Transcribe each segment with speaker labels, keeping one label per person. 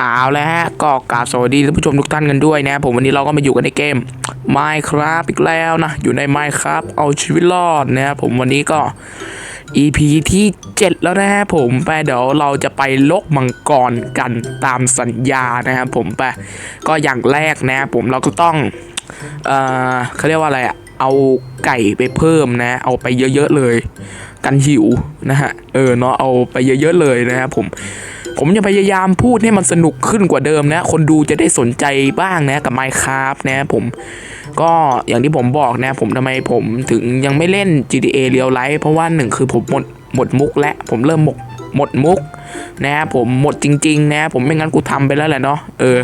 Speaker 1: เอาแล้วฮะก็กราบสวัสดีท่านผู้ชมทุกท่านกันด้วยนะผมวันนี้เราก็มาอยู่กันในเกม Minecraft อีกแล้วนะ อยู่ใน Minecraft เอาชีวิตรอดนะครับผมวันนี้ก็ EP ที่ 7 แล้วนะฮะผมไปเดี๋ยวเราจะไปลกมังกรกันตามสัญญานะครับผมไปก็อย่างแรกนะผมเราก็ต้อง เอ่อเขาเรียกว่าอะไรอะเอาไก่ไปเพิ่มนะ เอาไปเยอะๆเลย กันหิวนะฮะเออเนาะเอาไปเยอะๆเลยนะครับผม ผมจะพยายามพูดให้มันสนุกขึ้นกว่าเดิมนะ คนดูจะได้สนใจบ้างนะกับ Minecraft นะผมก็อย่างที่ผมบอกนะ ผมทำไมผมถึงยังไม่เล่น GTA Real Life เพราะว่าหนึ่งคือผมหมดหมดมุกและผมเริ่มหมดหมดมุกนะผมหมดจริงๆนะผมไม่งั้นกูทำไปแล้วแหละเนาะเออ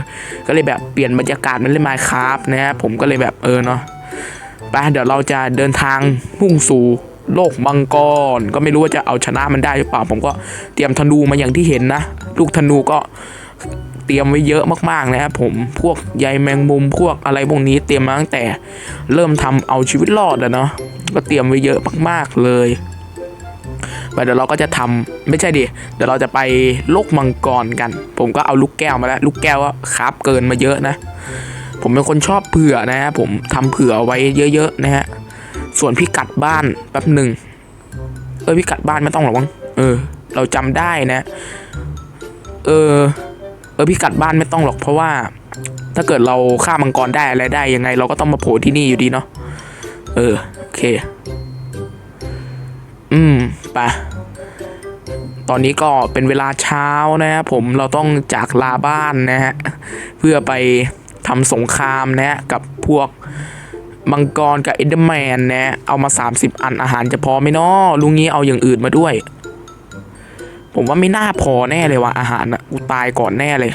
Speaker 1: ก็เลยแบบเปลี่ยนบรรยากาศมันเล่น Minecraft นะผมก็เลยแบบเออเนาะไปเดี๋ยวเราจะเดินทางมุ่งสู่ โลกมังกร ก็ไม่รู้ว่าจะเอาชนะมันได้หรือเปล่า ผมก็เตรียมธนูมาอย่างที่เห็นนะ ลูกธนูก็เตรียมไว้เยอะมากๆนะครับผมพวกใยแมงมุมพวกอะไรพวกนี้เตรียมมาตั้งแต่เริ่มทำเอาชีวิตรอดอะเนาะก็เตรียมไว้เยอะมากๆเลยเดี๋ยวเราก็จะทำไม่ใช่ดิเดี๋ยวเราจะไปโลกมังกรกัน ผมก็เอาลูกแก้วมาแล้ว ลูกแก้วก็คราบเกินมาเยอะนะ ผมเป็นคนชอบเผื่อนะฮะผมทำเผื่อไว้เยอะ ๆ นะฮะ ส่วนพิกัดบ้านแป๊บหนึ่งเออพิกัดบ้านไม่ต้องหรอกมั้งเออ เราจำได้นะ เออ เออพิกัดบ้านไม่ต้องหรอกเพราะว่า ถ้าเกิดเราฆ่ามังกรได้อะไรได้ยังไง เราก็ต้องมาโผล่ที่นี่อยู่ดีเนาะเออโอเค อืมไปตอนนี้ก็เป็นเวลาเช้านะฮะผมเราต้องจากลาบ้านนะฮะเพื่อไปทำสงครามนะฮะกับพวก มังกรกับเอเดอร์แมนนะ เอามา 30 อันอาหารจะพอไหมนาะลุงนี้เอาอย่างอื่นมาด้วย ผมว่าไม่น่าพอแน่เลยว่ะอาหารอะกูตายก่อนแน่เลย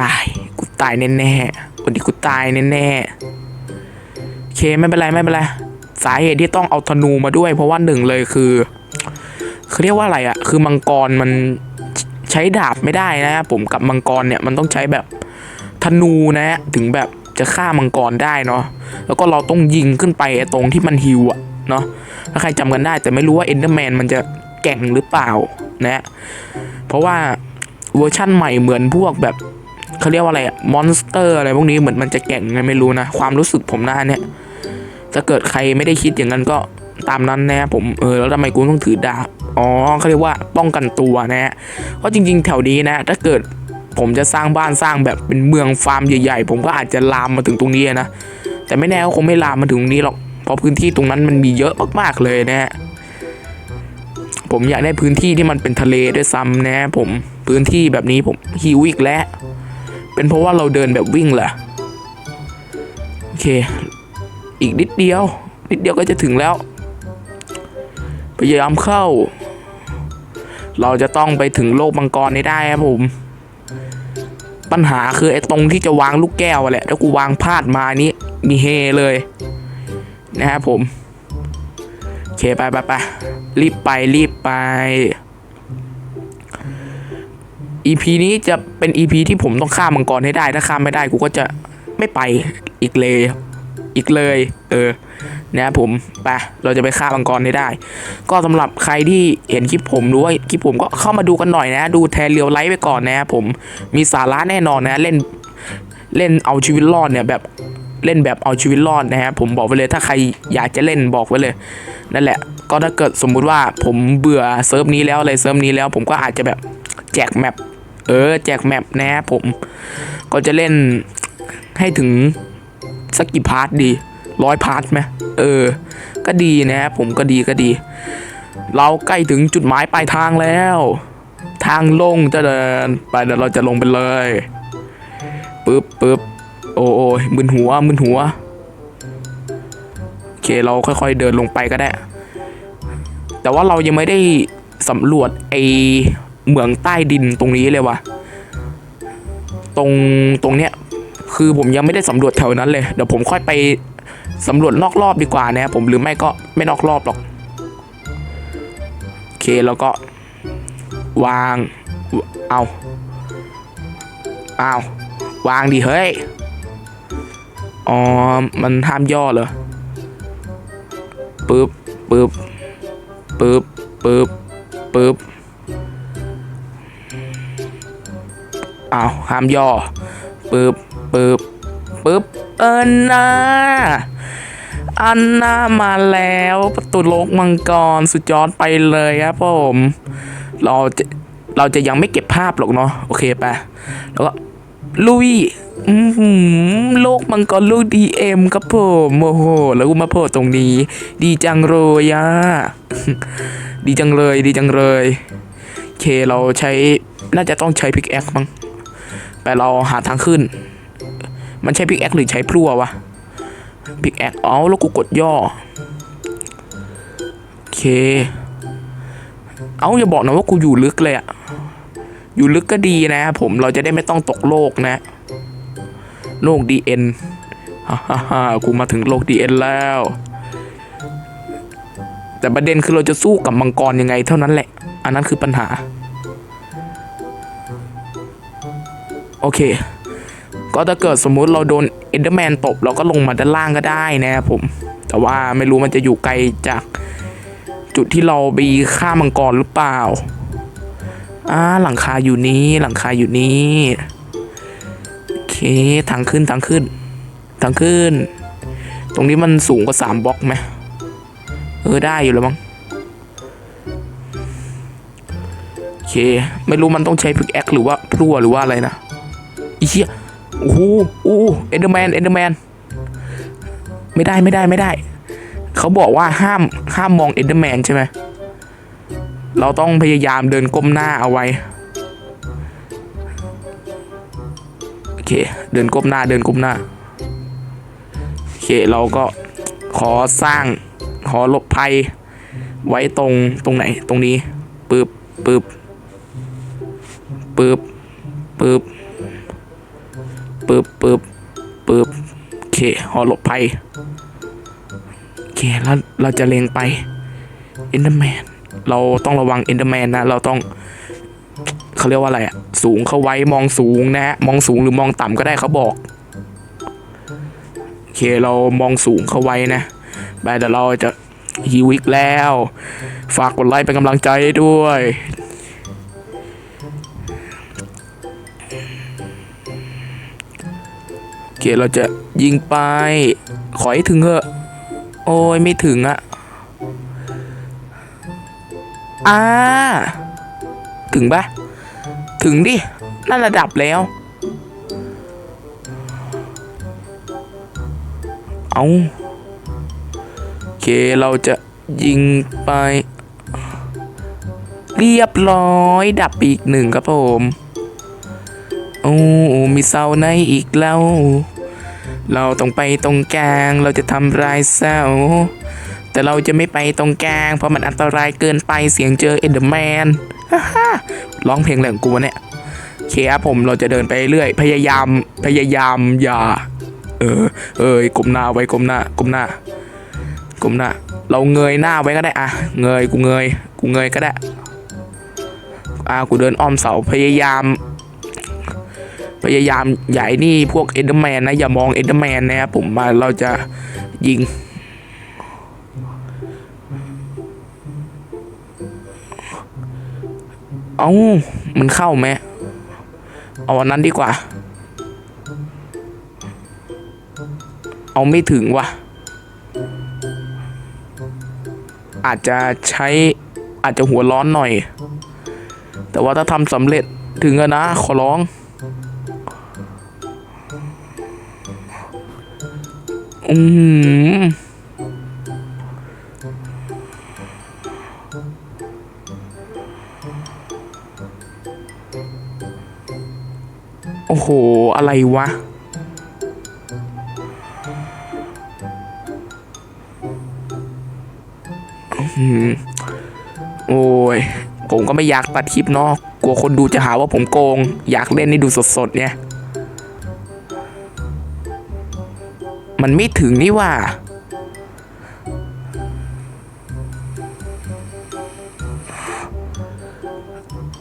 Speaker 1: ตาย กูตายแน่ๆวันนี้กูตายแน่ๆโอเคไม่เป็นไรไม่เป็นไรสาเหตุที่ต้องเอาธนูมาด้วย เพราะว่าหนึ่งเลยคือเขาเรียกว่าอะไรอะคือมังกรมันใช้ดาบไม่ได้นะ ผมกับมังกรเนี่ยมันต้องใช้แบบธนูนะถึงแบบ จะฆ่ามังกรได้เนาะแล้วก็เราต้องยิงขึ้นไปไอ้ตรงที่มันฮิวอะเนาะถ้าใครจำกันได้แต่ไม่รู้ว่าเอนเดอร์แมนมันจะแก่งหรือเปล่านะเพราะว่าเวอร์ชั่นใหม่เหมือนพวกแบบเขาเรียกว่าอะไรอะมอนสเตอร์อะไรพวกนี้เหมือนมันจะแก่งไงไม่รู้นะ ความรู้สึกผมหน้าเนี่ยถ้าเกิดใครไม่ได้คิดอย่างนั้นก็ตามนั้นนะผมเออแล้วทำไมกูต้องถือดาบอ๋อเขาเรียกว่าป้องกันตัวนะฮะเพราะจริง ๆ แถวนี้นะ ถ้าเกิด ผมจะสร้างบ้านสร้างแบบเป็นเมืองฟาร์มใหญ่ๆ ผมก็อาจจะลามมาถึงตรงนี้นะ แต่ไม่แน่ก็คงไม่ลามมาถึงตรงนี้หรอก เพราะพื้นที่ตรงนั้นมันมีเยอะมากๆเลยนะฮะ ผมอยากได้พื้นที่ที่มันเป็นทะเลด้วยซ้ำนะผม พื้นที่แบบนี้ผมหิวอีกแล้ว เป็นเพราะว่าเราเดินแบบวิ่งแหละโอเค อีกนิดเดียว นิดเดียวก็จะถึงแล้ว พยายามเข้าเราจะต้องไปถึงโลกมังกรให้ได้ครับผม ปัญหาคือไอ้ตรงที่จะวางลูกแก้วอะแหละ ถ้ากูวางพลาดมานี้มีเฮเลย นะครับผม โอเคไปไปไปรีบไปรีบไป EP นี้จะเป็น EP ที่ผมต้องฆ่ามังกรให้ได้ ถ้าฆ่าไม่ได้กูก็จะไม่ไปอีกเลย อีกเลย เออนะครับผมไปเราจะไปฆ่ามังกรให้ได้ ก็สำหรับใครที่เห็นคลิปผมหรือว่าคลิปผมก็เข้ามาดูกันหน่อยนะ ดูแทนเรียวไลฟ์ไปก่อนนะครับผมมีสาระแน่นอนนะเล่นเล่นเอาชีวิตรอดเนี่ยแบบเล่นแบบเอาชีวิตรอดนะฮะผมบอกไว้เลยถ้าใครอยากจะเล่นบอกไว้เลยนั่นแหละ ก็ถ้าเกิดสมมุติว่าผมเบื่อเซิร์ฟนี้แล้วอะไรเซิร์ฟนี้แล้ว ผมก็อาจจะแบบแจกแมปเออแจกแมปนะครับผมก็จะเล่นให้ถึง สักกี่พาร์ทดีร้อยพาร์ทไหมเออ ก็ดีนะครับผมก็ดีก็ดี เราใกล้ถึงจุดหมายปลายทางแล้ว ทางลงจะเดินไปเดี๋ยวเราจะลงไปเลยปึ๊บปึ๊บโอ้โอ้ยมึนหัวมึนหัวโอเคเราค่อยๆเดินลงไปก็ได้ แต่ว่าเรายังไม่ได้สำรวจไอเหมืองใต้ดินตรงนี้เลยว่ะ ตรงตรงเนี้ย คือผมยังไม่ได้สำรวจแถวนั้นเลย เดี๋ยวผมค่อยไปสำรวจนอกรอบดีกว่านะผมหรือไม่ก็ไม่นอกรอบหรอก โอเคแล้วก็ วาง เอาเอาวางดิเฮ้ย อ๋อ มันห้ามย่อเหรอปึ๊บปึ๊บปึ๊บปึ๊บปึ๊บอ้าวห้ามย่อปึ๊บ ปึ๊บปึ๊บเอินนาอันนามาแล้วประตูโลกมังกรสุดยอดไปเลยครับผมเราจะเราจะยังไม่เก็บภาพหรอกเนาะโอเคไปแล้วก็ลุยอือหือโลกมังกรลูกดีเอ็มครับผมโอ้โหแล้วกูมาโผล่ตรงนี้ ดีจังเลยอะดีจังเลยดีจังเลยเคเราใช้น่าจะต้องใช้พิกแอคมั้งแต่เราหาทางขึ้น มันใช้พิกแอคหรือใช้พลั่ววะพิกแอคอ๋อแล้วกูกดย่อ โอเค เอาอย่าบอกนะว่ากูอยู่ลึกเลยอะอยู่ลึกก็ดีนะผมเราจะได้ไม่ต้องตกโลกนะ โลกดีเอ็นฮ่าฮ่าฮ่ากูมาถึงโลกดีเอ็นแล้ว แต่ประเด็นคือเราจะสู้กับมังกรยังไงเท่านั้นแหละ อันนั้นคือปัญหา โอเค ก็ถ้าเกิดสมมุติเราโดนเอนเดอร์แมนตบเราก็ลงมาด้านล่างก็ได้นะครับผม แต่ว่าไม่รู้มันจะอยู่ไกลจากจุดที่เราไปฆ่ามังกรหรือเปล่าอ่าหลังคาอยู่นี้หลังคาอยู่นี้ โอเคทางขึ้นทางขึ้นทางขึ้น ตรงนี้มันสูงกว่าสามบล็อกไหมเออได้อยู่แล้วมั้งโอเค ไม่รู้มันต้องใช้พิกแอคหรือว่าพลั่วหรือว่าอะไรนะอีเหี้ย โอ้โหโอ้เอนเดอร์แมนเอนเดอร์แมนไม่ได้ไม่ได้ไม่ได้ เขาบอกว่าห้ามห้ามมองเอนเดอร์แมนใช่ไหมเราต้องพยายามเดินก้มหน้าเอาไว้ โอเค เดินก้มหน้าเดินก้มหน้า โอเค เราก็ขอสร้างขอหลบภัย ไว้ตรงตรงไหน ตรงนี้ปึ๊บปึ๊บปึ๊บปึ๊บ ปึ๊บปึ๊บปึ๊บโอเคหอหลบภัยโอเคแล้วเราจะเลงไปเอนเดอร์แมนเราต้องระวังเอนเดอร์แมนนะ เราต้องเขาเรียกว่าอะไรอะสูงเข้าไว้มองสูงนะฮะมองสูงหรือมองต่ำก็ได้เขาบอกโอเคเรามองสูงเข้าไว้นะไปเดี๋ยวเราจะฮีวิกแล้ว ฝากกดไลค์เป็นกำลังใจด้วย เคเราจะยิงไป ขอให้ถึงเถอะ โอ้ยไม่ถึงอะอ่าถึงปะถึงดิ นั่นระดับแล้ว เอาโอเคเราจะยิงไป เรียบร้อย ดับอีกหนึ่งครับผม โอ้มีเสาในอีกแล้ว เราต้องไปตรงกลางเราจะทำลายเสาแต่เราจะไม่ไปตรงกลาง เพราะมันอันตรายเกินไปเสียงเจอเอ็นเดอร์แมนร้องเพลงแหล่งกูวเนี่ยโอเคครับผมเราจะเดินไปเรื่อยพยายามพยายามอย่า เออ เอ้ยกลมหน้าไว้กลมหน้ากลมหน้ากลมหน้า เราเงยหน้าไว้ก็ได้อะเงยกูเงยกูเงยก็ได้อ่ากูเดินอ้อมเสาพยายาม พยายามใหญ่นี่พวกเอนเดอร์แมนนะ อย่ามองเอนเดอร์แมนนะครับผมมาเราจะยิง เอามันเข้าไหมเอาอันนั้นดีกว่า เอาไม่ถึงว่ะ อาจจะใช้อาจจะหัวร้อนหน่อย แต่ว่าถ้าทำสำเร็จถึงอะนะ ขอร้อง อืมโอ้โห อะไรวะอืมโอ้ย ผมก็ไม่อยากตัดคลิปเนาะ กลัวคนดูจะหาว่าผมโกง อยากเล่นให้ดูสดๆเนี่ย มันไม่ถึงนี่ว่า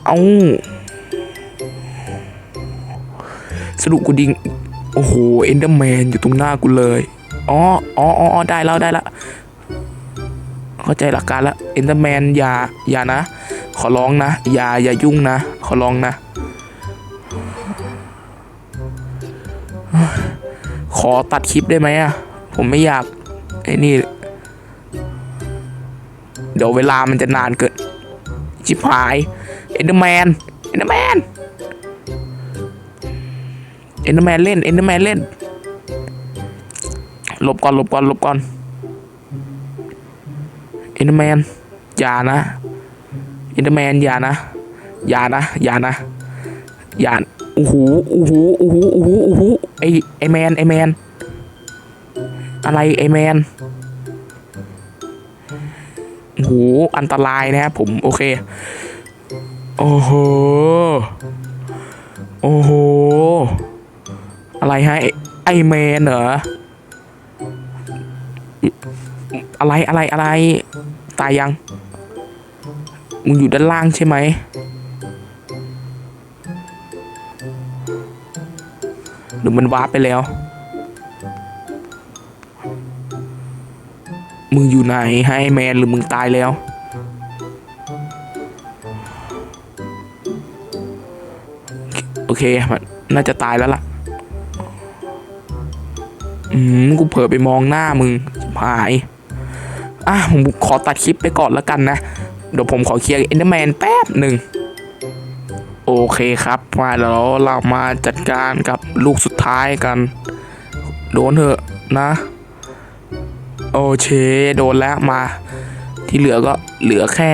Speaker 1: เอาสรุปกูดิง โอ้โห เอนเดอร์แมนอยู่ตรงหน้ากูเลย อ๋ออ๋ออ๋อได้แล้วได้ล้วเข้าใจหลักการล้วเอนเดอร์แมนอย่า อย่านะ ขอร้องนะ อย่า อย่ายุ่งนะ ขอร้องนะ ขอตัดคลิปได้ไหมอะ ผมไม่อยากไอ้นี่ เดี๋ยวเวลามันจะนานเกินชิบหายเอ็นเดอร์แมนเอ็นเดอร์แมนเอ็นเดอร์แมนเล่นเอ็นเดอร์แมนเล่นหลบก่อนหลบก่อนหลบก่อนเอ็นเดอร์แมนอย่านะเอ็นเดอร์แมนอย่านะอย่านะอย่านะอย่าโอ้โหโอ้โหโอ้โหโอ้โหโอ้โห ไอไอแมนไอแมน อะไรไอแมนโอ้โหอันตรายนะครับผมโอเค โอ้โห โอ้โห อะไรฮะไอ้ไอแมนเหรอ อะไรอะไรอะไร ตายยัง มึงอยู่ด้านล่างใช่ไหม รือมันวาร์ปไปแล้ว มึงอยู่ไหนให้แมนหรือมึงตายแล้ว โอเคมันน่าจะตายแล้วล่ะ อืม กูเผลอไปมองหน้ามึงหาย อะ ผมขอตัดคลิปไปก่อนแล้วกันนะ เดี๋ยวผมขอเคลียร์เอนเดอร์แมนแป๊บหนึ่ง โอเคครับมาแล้วเรามาจัดการกับลูกสุดท้ายกัน โดนเถอะนะ โอเคโดนแล้วมา ที่เหลือก็เหลือแค่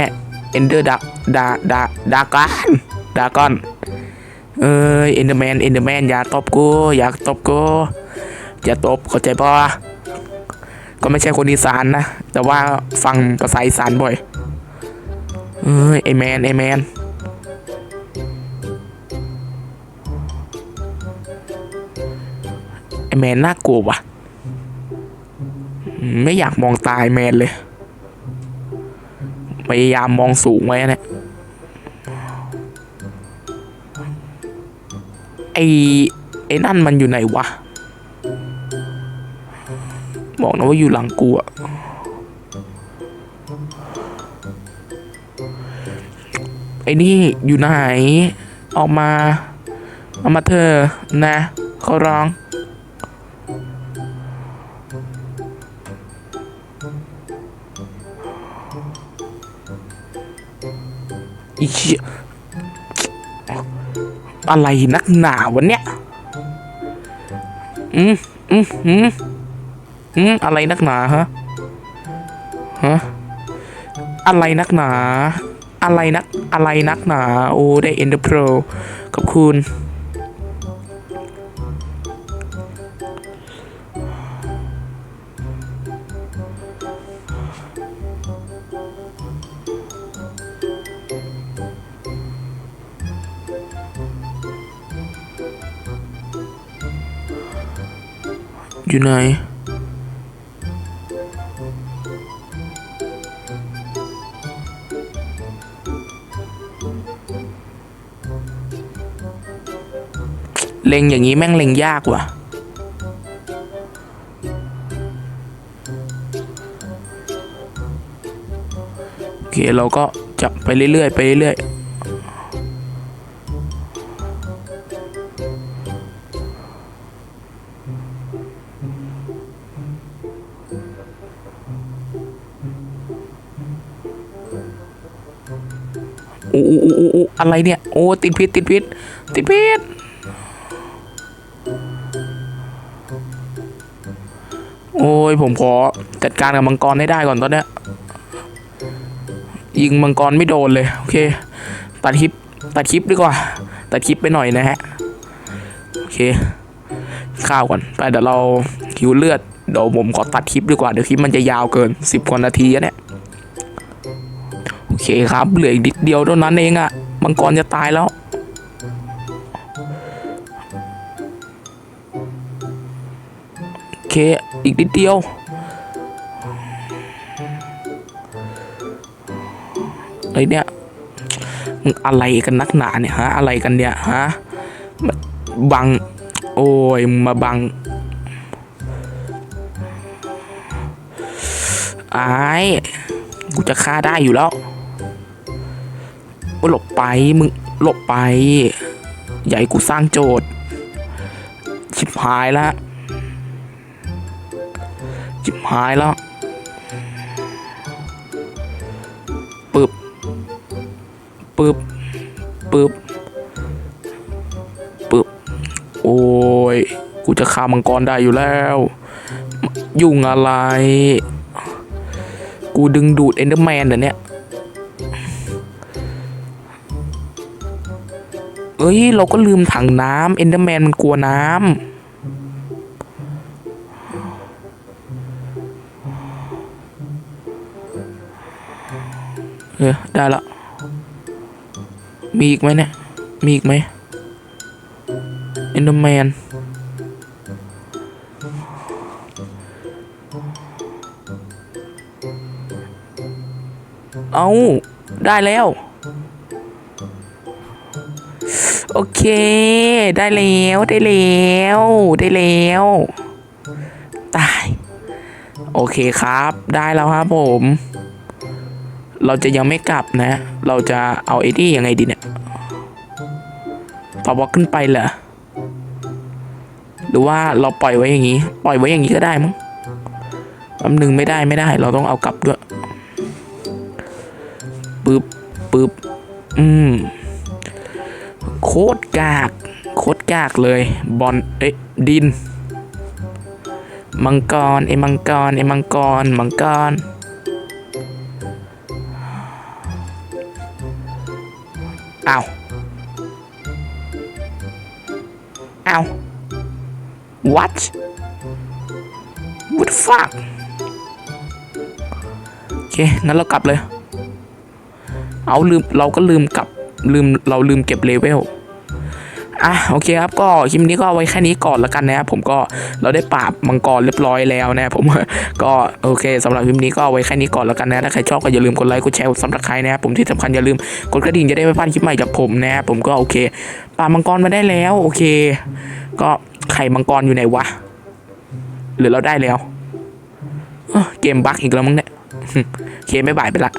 Speaker 1: เอนเดอร์ดักดาดาดากอนดากอนเอ้ยเอนเดอร์แมนเอนเดอร์แมนอย่าตบกูอย่าตบกูอย่าตบเข้าใจปะก็ไม่ใช่คนอีสานนะ แต่ว่าฟังภาษาอีสานบ่อยเอ้ยไอแมนไอแมน แมนน่ากลัวว่ะ ไม่อยากมองตายแมนเลย พยายามมองสูงไว้เนี่ยไอไอ้นั่นมันอยู่ไหนวะ บอกนะว่าอยู่หลังกูอะไอ้นี่อยู่ไหน ออกมาออกมาเธอนะ เขาร้อง อีเหี้ยอะไรนักหนาวะเนี้ย อืมอืมอืมอืมอะไรนักหนาฮะ ฮะ อะไรนักหนา อะไรนัก อะไรนักหนา โอ้ ได้เอ็นเดอร์โปรขอบคุณ อยู่ไหน เล็งอย่างนี้แม่งเล็งยากว่ะโอเคเราก็จะไปเรื่อยๆไปเรื่อยๆ อะไรเนี่ย โอ้ติดพิษติดพิษติดพิษโอ้ยผมขอจัดการกับมังกรให้ได้ก่อนตอนเนี้ยยิงมังกรไม่โดนเลย โอเค ตัดคลิป ตัดคลิปดีกว่า ตัดคลิปไปหน่อยนะฮะ โอเค ข้าวก่อน ไปเดี๋ยวเราหิวเลือด เดี๋ยวผมขอตัดคลิปดีกว่า เดี๋ยวคลิปมันจะยาวเกินสิบกว่านาทีอะเนี่ย โอเคครับ เหลืออีกนิดเดียวเท่านั้นเองอะ มังกรจะตายแล้ว โอเค อีกนิดเดียว ไอ้เนี่ยมึงอะไรกันนักหนาเนี่ยฮะ อะไรกันเนี่ยฮะมาบัง โอ้ยมาบังไอ้ายกูจะฆ่าได้อยู่แล้ว หลบไปมึงหลบไป ใหญ่กูสร้างโจทย์ ชิบหายแล้วชิบหายแล้วปึ๊บปึ๊บปึ๊บปึ๊บโอ้ย กูจะฆ่ามังกรได้อยู่แล้ว ยุ่งอะไร กูดึงดูดเอนเดอร์แมนเดี๋ยวนี้ เอ้ย เราก็ลืมถังน้ำเอนเดอร์แมนมันกลัวน้ำเออได้ละ มีอีกไหมเนี่ย มีอีกไหมเอนเดอร์แมนเอา ได้แล้ว เค ได้แล้วได้แล้วได้แล้วตายโอเคครับ ได้แล้วครับผม เราจะยังไม่กลับนะ เราจะเอาไอ้นี่ยังไงดีเนี่ยต่อบล็อกขึ้นไปเหรอหรือว่าเราปล่อยไว้อย่างนี้ ปล่อยไว้อย่างนี้ก็ได้มั้งแป๊บนึงไม่ได้ไม่ได้ เราต้องเอากลับด้วยปึ๊บปึ๊บอืม โคตรกาก โคตรกากเลย บอลเอ๊ะดิน มังกรไอ้มังกรไอ้มังกร มังกร เอาวอ้า what what the fuck โอเค งั้นเรากลับเลย เอาลืม เราก็ลืมกลับ ลืมเราลืมเก็บเลเวลอะโอเคครับก็คลิปนี้ก็เอาไว้แค่นี้ก่อนละกันนะครับผมก็เราได้ปราบมังกรเรียบร้อยแล้วนะครับผมก็โอเคสำหรับคลิปนี้ก็เอาไว้แค่นี้ก่อนละกันนะถ้าใครชอบก็อย่าลืมกดไลค์กดแชร์สำหรับใครนะครับผมที่สำคัญอย่าลืมกดกระดิ่งจะได้ไม่พลาดคลิปใหม่จากผมนะครับผมก็โอเคปราบมังกรมาได้แล้วโอเค ก็ไข่มังกรอยู่ไหนวะหรือเราได้แล้วเกมบั๊กอีกแล้วมั้งเนี่ยเคไม่บ่ายไปละ